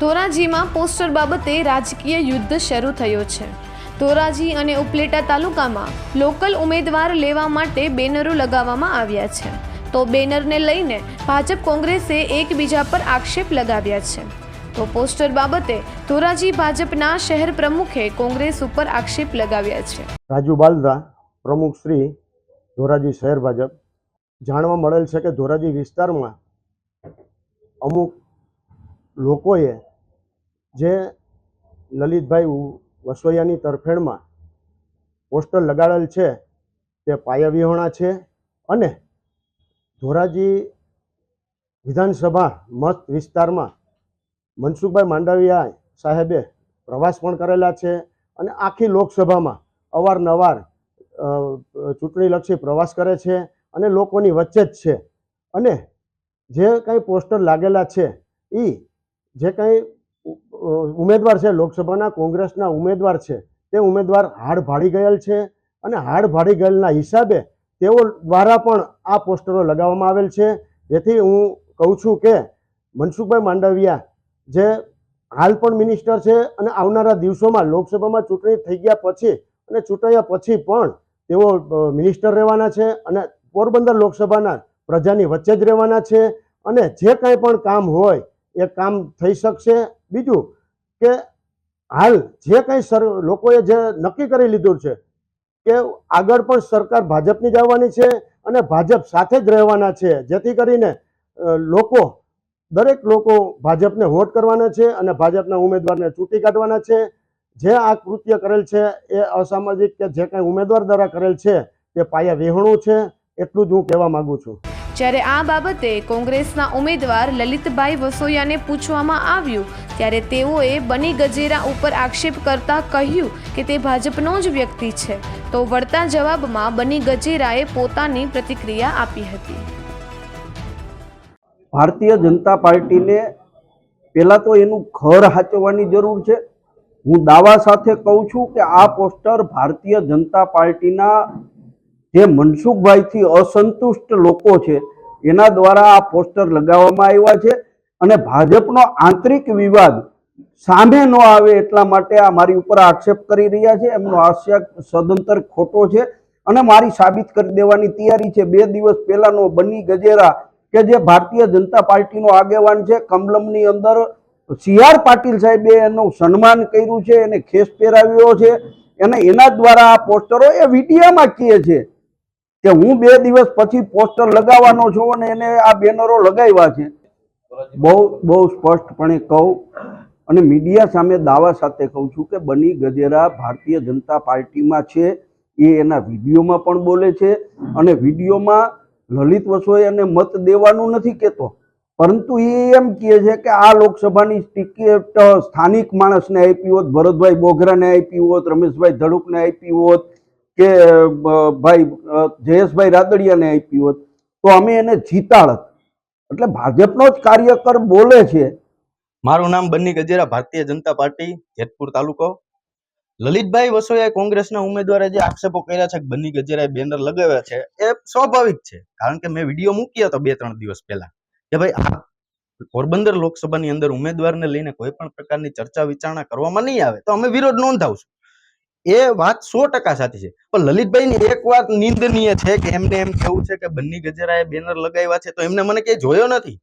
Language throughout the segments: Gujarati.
ધોરાજીમાં પોસ્ટર બાબતે રાજકીય યુદ્ધ શરૂ થયો છે. ધોરાજી અને ઉપલેટા તાલુકામાં લોકલ ઉમેદવાર લેવા માટે બેનરો લગાવવામાં આવ્યા છે. તો બેનરને લઈને ભાજપ કોંગ્રેસે એકબીજા પર આક્ષેપ લગાવ્યા છે. તો પોસ્ટર બાબતે ધોરાજી ભાજપના શહેર પ્રમુખે કોંગ્રેસ ઉપર આક્ષેપ લગાવ્યા છે. રાજુ બાલદા, પ્રમુખ શ્રી ધોરાજી શહેર ભાજપ. જાણવા મળેલ છે કે ધોરાજી વિસ્તારમાં અમુક લોકોએ જે લલિતભાઈ વસોયાની તરફેણમાં પોસ્ટર લગાડેલ છે, તે પાયાવિહોણા છે અને ધોરાજી વિધાનસભા મત વિસ્તારમાં મનસુખભાઈ માંડવિયા સાહેબે પ્રવાસ પણ કરેલા છે અને આખી લોકસભામાં અવારનવાર ચૂંટણીલક્ષી પ્રવાસ કરે છે અને લોકોની વચ્ચે જ છે. અને જે કંઈ પોસ્ટર લાગેલા છે એ જે કંઈ ઉમેદવાર છે, લોકસભાના કોંગ્રેસના ઉમેદવાર છે, તે ઉમેદવાર હાડ ભાડી ગયેલ છે અને હાડ ભાડી ગયેલના હિસાબે તેઓ દ્વારા પણ આ પોસ્ટરો લગાવવામાં આવેલ છે. જેથી હું કહું છું કે મનસુખભાઈ માંડવિયા જે હાલ પણ મિનિસ્ટર છે અને આવનારા દિવસોમાં લોકસભામાં ચૂંટણી થઈ ગયા પછી અને ચૂંટાયા પછી પણ તેઓ મિનિસ્ટર રહેવાના છે અને પોરબંદર લોકસભાના પ્રજાની વચ્ચે જ રહેવાના છે અને જે કાંઈ પણ કામ હોય એ કામ થઈ શકશે. બીજું કે હાલ જે કંઈ લોકોએ જે નક્કી કરી લીધું છે કે આગળ પણ સરકાર ભાજપની જ આવવાની છે અને ભાજપ સાથે જ રહેવાના છે. જેથી કરીને લોકો, દરેક લોકો ભાજપને વોટ કરવાના છે અને ભાજપના ઉમેદવારને ચૂંટી કાઢવાના છે. જે આ કૃત્ય કરેલ છે એ અસામાજિક કે જે કંઈ ઉમેદવાર દ્વારા કરેલ છે તે પાયા વિહોણું છે. એટલું જ હું કહેવા માગું છું. જ્યારે આ બાબતે કોંગ્રેસના ઉમેદવાર લલિતભાઈ વસોયાને પૂછવામાં આવ્યું, ત્યારે તેઓએ બની ગજેરા ઉપર આક્ષેપ કરતા કહ્યું કે તે ભાજપનો જ વ્યક્તિ છે. તો વળતા જવાબમાં બની ગજેરાએ પોતાની પ્રતિક્રિયા આપી હતી. ભારતીય જનતા પાર્ટીને પહેલાં તો એનું ઘર હાચવવાની જરૂર છે. હું દાવા સાથે કહું છું કે આ પોસ્ટર ભારતીય જનતા પાર્ટીના જે મનસુખભાઈથી અસંતુષ્ટ લોકો છે, એના દ્વારા આ પોસ્ટર લગાવવામાં આવ્યા છે અને ભાજપનો આંતરિક વિવાદ સામે ન આવે એટલા માટે આ મારી ઉપર આક્ષેપ કરી રહ્યા છે. એમનો આક્ષેપ સદંતર ખોટો છે અને મારી સાબિત કરી દેવાની તૈયારી છે. બે દિવસ પહેલાનો બની ગજેરા કે જે ભારતીય જનતા પાર્ટીનો આગેવાન છે, કમલમની અંદર સી આર પાટીલ સાહેબે એનું સન્માન કર્યું છે, એને ખેસ પહેરાવ્યો છે અને એના દ્વારા આ પોસ્ટરો એ વિડીયામાં કહે છે. કે હું બે દિવસ પછી પોસ્ટર લગાવવાનો છું અને એને આ બેનરો લગાવ્યા છે. બહુ બહુ સ્પષ્ટપણે કહું અને મીડિયા સામે દાવા સાથે કહું છું કે બની ગજેરા ભારતીય જનતા પાર્ટીમાં છે. એ એના વિડીયોમાં પણ બોલે છે અને વિડીયોમાં લલિત વસોયાને મત દેવાનું નથી કહેતો. પરંતુ એ એમ કહે છે કે આ લોકસભાની ટિકિટ સ્થાનિક માણસને આપી હોત, ભરતભાઈ બોઘરાને આપી હોત, રમેશભાઈ ધડુકને આપી હોત કે ભાઈ જયેશભાઈ રાદડિયાને આપી હોત, તો અમે એને જીતાડત. એટલે ભાજપનો જ કાર્યકર બોલે છે. મારું નામ બન્ની ગજેરા, ભારતીય જનતા પાર્ટી, જેતપુર તાલુકો. લલિતભાઈ વસોયા કોંગ્રેસના ઉમેદવારે જે આક્ષેપો કર્યા છે કે બન્ની ગજેરાએ બેનર લગાવ્યા છે, એ સ્વાભાવિક છે. કારણ કે મેં વીડિયો મૂક્યો હતો બે ત્રણ દિવસ પહેલા, કે ભાઈ, આ પોરબંદર લોકસભાની અંદર ઉમેદવારને લઈને કોઈ પણ પ્રકારની ચર્ચા વિચારણા કરવામાં નહીં આવે, તો અમે વિરોધ નોંધાવશું. એ વાત સો ટકા સાચી છે. પણ લલિતભાઈની એક વાત નિંદનીય છે કે એમને એમ કેવું છે કે બન્ની ગજેરાએ બેનર લગાવ્યા છે તો એમને મને ક્યાંય જોયો નથી.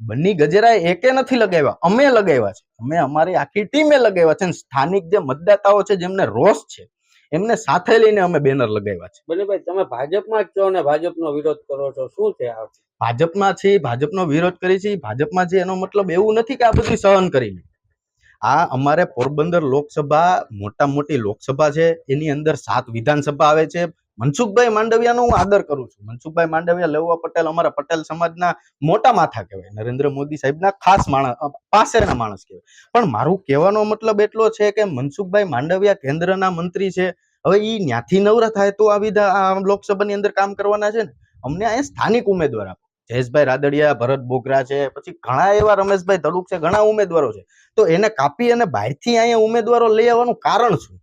બન્ની ગજેરાએ એકે નથી લગાવ્યા અમે લગાવ્યા છે. અમે અમારી આખી ટીમે લગાવ્યા છે અને સ્થાનિક જે મતદાતાઓ છે જેમને રોષ છે એમને સાથે લઈને અમે બેનર લગાવ્યા છે. બલીભાઈ તમે ભાજપમાં જ છો અને ભાજપનો વિરોધ કરો છો. શું છે આ? ભાજપમાં છે ભાજપનો વિરોધ કરી છે ભાજપમાં છે એનો મતલબ એવું નથી કે આ બધું સહન કરીને. આ અમારે પોરબંદર લોકસભા મોટા મોટી લોકસભા છે, એની અંદર સાત વિધાનસભા આવે છે. મનસુખભાઈ માંડવિયાનો હું આદર કરું છું. મનસુખભાઈ માંડવિયા લેવા પટેલ, અમારા પટેલ સમાજના મોટા માથા કહેવાય. નરેન્દ્ર મોદી સાહેબના ખાસ માણસ પાસેના માણસ કહેવાય. પણ મારું કહેવાનો મતલબ એટલો છે કે મનસુખભાઈ માંડવિયા કેન્દ્રના મંત્રી છે. હવે ઈ ન્યાથી નવરા થાય તો આ વિધા લોકસભાની અંદર કામ કરવાના છે ને? અમને અહીંયા સ્થાનિક ઉમેદવાર આપો. જયેશભાઈ રાદડિયા, ભરત બોગરા છે, પછી ઘણા એવા રમેશભાઈ ધડુક છે, ઘણા ઉમેદવારો છે. તો એને કાપી અને બહારથી અહીંયા ઉમેદવારો લઈ આવવાનું કારણ શું?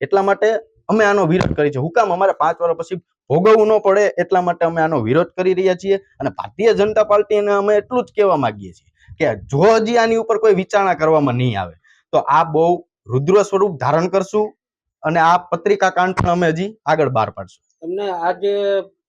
એટલા માટે અમે આનો વિરોધ કરી છે. હુકામ અમારે પાંચ વર્ષ પછી ભોગવવું ન પડે એટલા માટે અમે આનો વિરોધ કરી રહ્યા છીએ અને ભારતીય જનતા પાર્ટીને અમે એટલું જ કહેવા માંગીએ છીએ કે જો હજી આની ઉપર કોઈ વિચારણા કરવામાં નહીં આવે, તો આ બહુ રુદ્ર સ્વરૂપ ધારણ કરશું અને આ પત્રિકા કાંડ પણ અમે હજી આગળ બહાર પાડશું. તમને આજે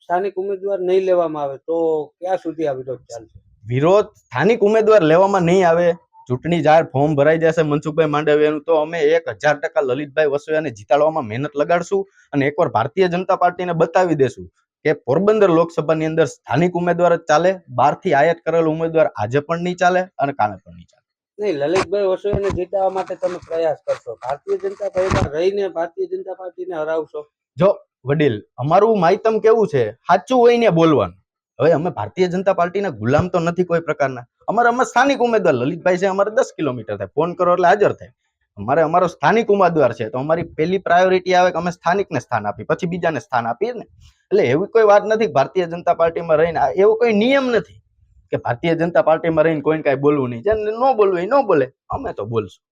સ્થાનિક ઉમેદવાર નહીં લેવામાં આવે તો ક્યાં સુધી આ વિરોધ ચાલશે? વિરોધ સ્થાનિક ઉમેદવાર લેવામાં નહીં આવે. ચૂંટણી જાહેર ફોર્મ ભરાઈ જશે મનસુખભાઈ માંડવિયાનું તો અમે એક હજાર ટકા લલિતભાઈ વસોયાને જીતાડવામાં મહેનત લગાડશું અને એકવાર ભારતીય જનતા પાર્ટીને બતાવી દેશું કે પોરબંદર લોકસભાની અંદર સ્થાનિક ઉમેદવાર જ ચાલે બહારથી આયાત કરેલ ઉમેદવાર આજે પણ નહીં ચાલે અને કાલે પણ નહીં ચાલે. નહીં લલિતભાઈ વસોયાને જીતાડવા માટે તમે પ્રયાસ કરશો. ભારતીય જનતા પાર્ટીમાં રહીને ભારતીય જનતા પાર્ટીને હરાવશો. જો વડીલ, અમારું માયતમ કેવું છે? સાચું હોય ને બોલવાનું? હવે અમે ભારતીય જનતા પાર્ટીના ગુલામ તો નથી કોઈ પ્રકારના. અમારે અમારા સ્થાનિક ઉમેદવાર, લલિતભાઈ છે, અમારે દસ કિલોમીટર થાય. ફોન કરો એટલે હાજર થાય. અમારે અમારો સ્થાનિક ઉમેદવાર છે, તો અમારી પહેલી પ્રાયોરિટી આવે કે અમે સ્થાનિકને સ્થાન આપી પછી બીજાને સ્થાન આપીએ ને. એટલે એવી કોઈ વાત નથી ભારતીય જનતા પાર્ટીમાં રહીને એવો કોઈ નિયમ નથી કે ભારતીય જનતા પાર્ટીમાં રહીને કોઈને કાંઈ બોલવું નહીં. જેને ન બોલવું એ ન બોલે. અમે તો બોલશું.